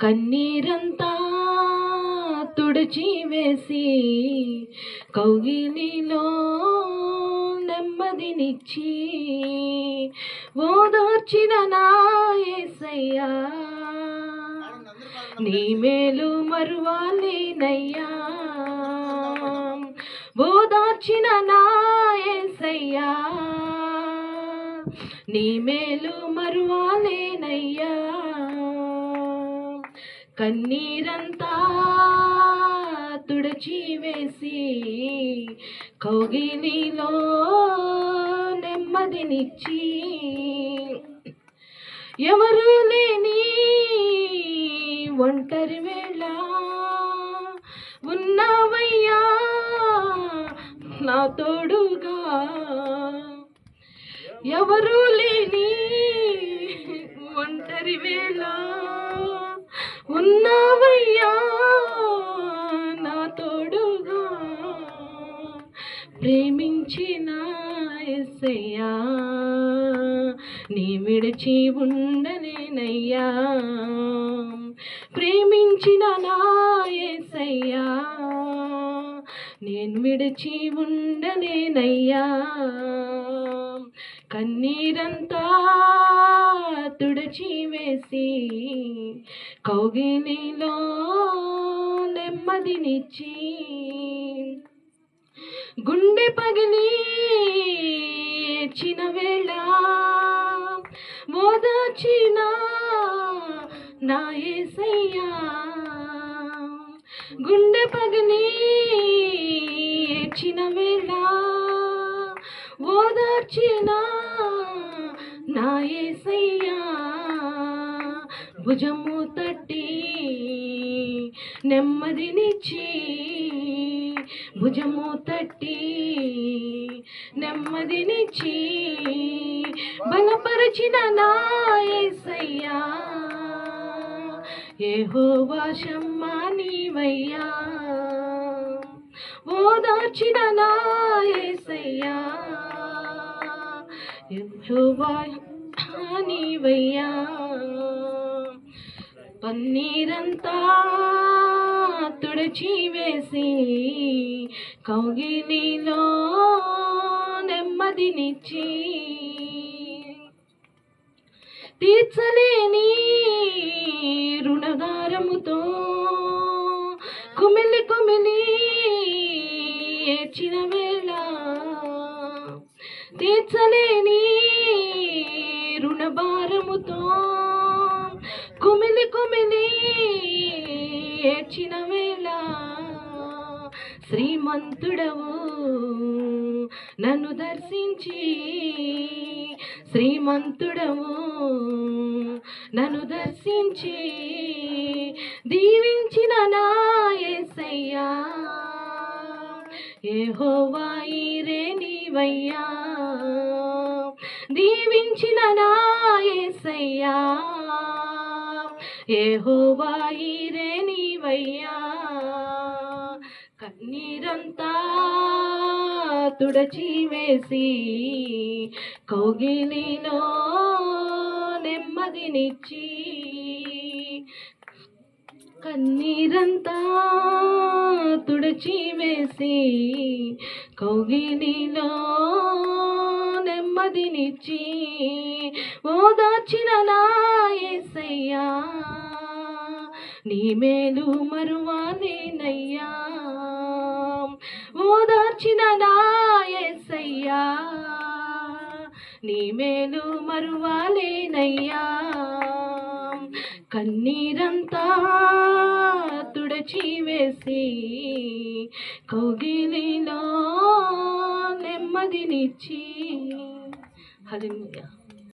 కన్నీరంతా తుడిచి వేసి కౌగిలిలో నెమ్మదినిచ్చి ఓదార్చిన నా యేసయ్యా నీ మేలు మరువాలేనయ్యా. ఓదార్చిన నా యేసయ్యా నీ మేలు మరువాలేనయ్యా. కన్నీరంతా తుడచి వేసి కౌగిలిలో నెమ్మదినిచ్చి ఎవరు లేని ఒంటరి వేళ ఉన్నావయ్యా నా తోడుగా. ఎవరు లేని ఒంటరి వేళ నా తోడుగా ప్రేమించిన ఎస్సయ్యా నీ విడిచి ఉండలేనయ్యా. ప్రేమించిన నా ఎస్సయ్యా నేను విడిచి ఉండలేనయ్యా. కన్నీరంతా తుడిచి వేసి కౌగిలిలో నెమ్మదినిచ్చి గుండె పగిలి చిన్న వేళ ఓదాచిన నా ఏసయ్యా. గుండె పగిలి చిన్న వేళ ఓదార్చినా నా ఏసయ్యా భుజము తట్టి నెమ్మదినిచ్చి భుజము తట్టి నెమ్మదినిచ్చి బలపరచిన నా ఏసయ్యా యెహోవా షమ్మా నీవయ్యా. ఓదార్చిన నా ఏసయ్యా. నీవయ్యా పన్నీరంతా తుడిచి వేసి కౌగిలిలో నెమ్మదినిచ్చి తీర్చలేని రుణగారముతో కుమిలి కుమిలి ఏడ్చిన వేళ తీర్చలేని కుమిలి ఏడ్చిన వేళ శ్రీమంతుడవు నన్ను దర్శించి. శ్రీమంతుడవు నన్ను దర్శించి. దీవించిన నా యేసయ్యా యెహోవా రే నీవయ్యా. దీవించిన నా యేసయ్యా యెహోవా ఈరే నీవయ్యా. కన్నీరంతా తుడచి వేసి కౌగిలిలో నెమ్మదినిచ్చి కన్నీరంతా తుడచి వేసి కౌగిలిలో నెమ్మదినిచ్చి ఓదార్చిన నా యేసయ్యా నీ మేలు మరువాలేనయ్యా ఓదార్చిన నా యేసయ్యా నీ మేలు మరువాలేనయ్యా కన్నీరంతా తుడచి వేసి కౌగిలిలో నెమ్మదినిచ్చి 할렐루야.